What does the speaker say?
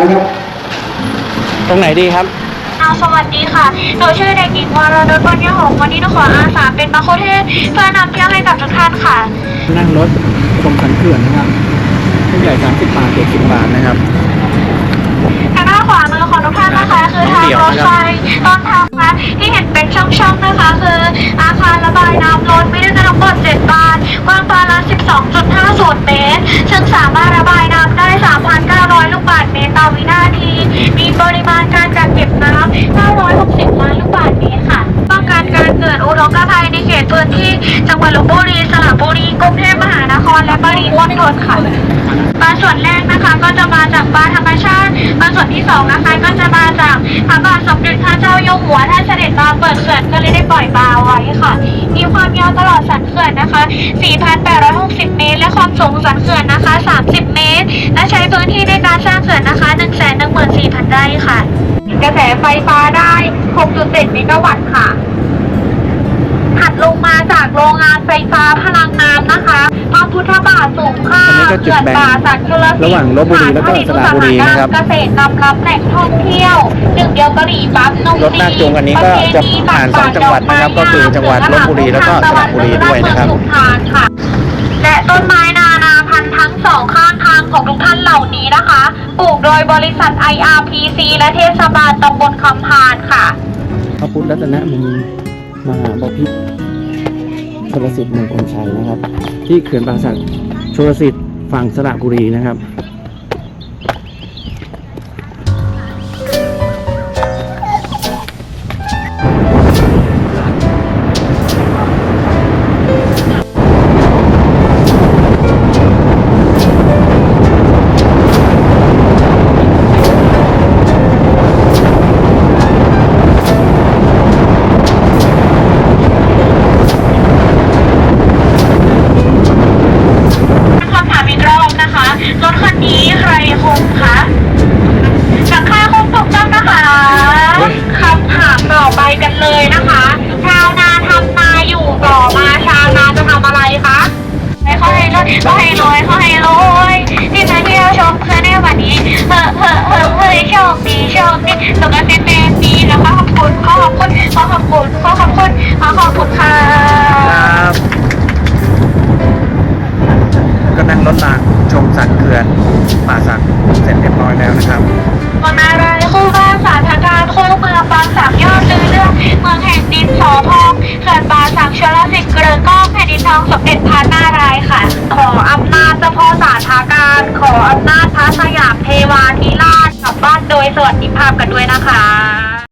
นะครับตรงไหนดีครับ เอาสวัสดีค่ะ หนูชื่อเด็กหญิงวรนุชปัญญาหงส์วันนี้หนูขออาสาเป็นมาโคเทศเพื่อนำเที่ยวให้กับทุกท่านค่ะ นั่งรถชมสันเขื่อนนะครับผู้ใหญ่30บาทเด็ก10บาทนะครับ ทางด้านขวามือของทุกท่านนะคะ คือทางรถไฟต้นทางคะที่เห็นเป็นช่องๆนะคะ คืออาคารระบายน้ำล้นไม่ได้ทั้งหมด7บานกว้างบานละ12.50 เมตร ซึ่งสามารถระบายน้ำได้3,900 ปริมาณการกักเก็บน้ำ960 ล้านลูกบาศก์เมตรค่ะ ป้องกันการเกิดอุทกภัยในเขตพื้นที่จังหวัดลบบุรี สระบุรี กรุงเทพมหานคร และปริมณฑลค่ะปลาส่วนแรกนะคะก็จะมาจากปลาธรรมชาติปลาส่วนที่สองนะคะก็จะมาจากพระบาทสมเด็จพระเจ้าอยู่หัวท่านเสด็จมาเปิดเขื่อนก็เลยได้ปล่อยปลาไว้ค่ะ มีความยาวตลอดสันเขื่อนนะคะ 4,860 เมตร และความสูงสันเขื่อนนะคะ 30 เมตร และใช้พื้นที่ในการสร้างเขื่อนนะคะ 114,000 ไร่ค่ะ กระแสไฟฟ้าได้ 6.7 เมกะวัตต์ค่ะ ถัดลงมาจากโรงงานไฟฟ้าพลังน้ำนะคะพระพุทธบาทสูงค่าอันนี้ก็จุดแบ่งเขื่อนป่าสักชลสิทธิ์ระหว่างลพบุรีแล้วก็สระบุรีนะครับ เกษตรนำรับแหล่งท่องเที่ยวหนึ่งเดียวกะหรี่ปั๊บนมรถลากจูงอันนี้ก็จะผ่านสองจังหวัดนะครับก็คือจังหวัดลพบุรีแล้วก็สระบุรีด้วยนะครับสุพรรณค่ะและต้นไม้ ปลูกโดยบริษัท IRPC และเทศบาลตำบลคำพานค่ะ พระพุทธรัตนมณีมหาบพิตรชลสิทธิ์มงคลชัยนะครับ ที่เขื่อนป่าสักชลสิทธิ์ฝั่งสระบุรีนะครับ นะคะรถคันนี้ใครคุมคะจากค่าคุมถูกต้องนะคะคำถามต่อไปกันเลยนะคะชาวนาทำนาอยู่ต่อมาชาวนาจะทำอะไรคะเขาให้รวยเขาให้รวยเขาให้รวยที่มาเที่ยวชมคือในวันนี้เฮ้อเฮ้อเฮ้อเฮ้ยโชคดีโชคดีสุขภาพเป็นดีแล้วก็ขอบคุณขอขอบคุณขอขอบคุณขอขอบคุณขอขอบคุณค่ะก็นั่งรถรา งชมสันเขื่อนป่าสักเสร็จเรียบร้อยแล้วนะครับมืองนารายคู่บ้านสาธารณคู่เมืองบางสามยอดลือเรื่องเมืองแห่งดินสอทองเขื่อนบาสักชลสิทธิ์เกลือก้องแผ่นดินทองสมเด็จพระนารายณ์ค่ะ ขออำนาจเจ้าพ่อสาธาการขออำนาจพระสยามเทวาธิราชกลับบ้านโดยสวัสดิภาพกันด้วยนะคะ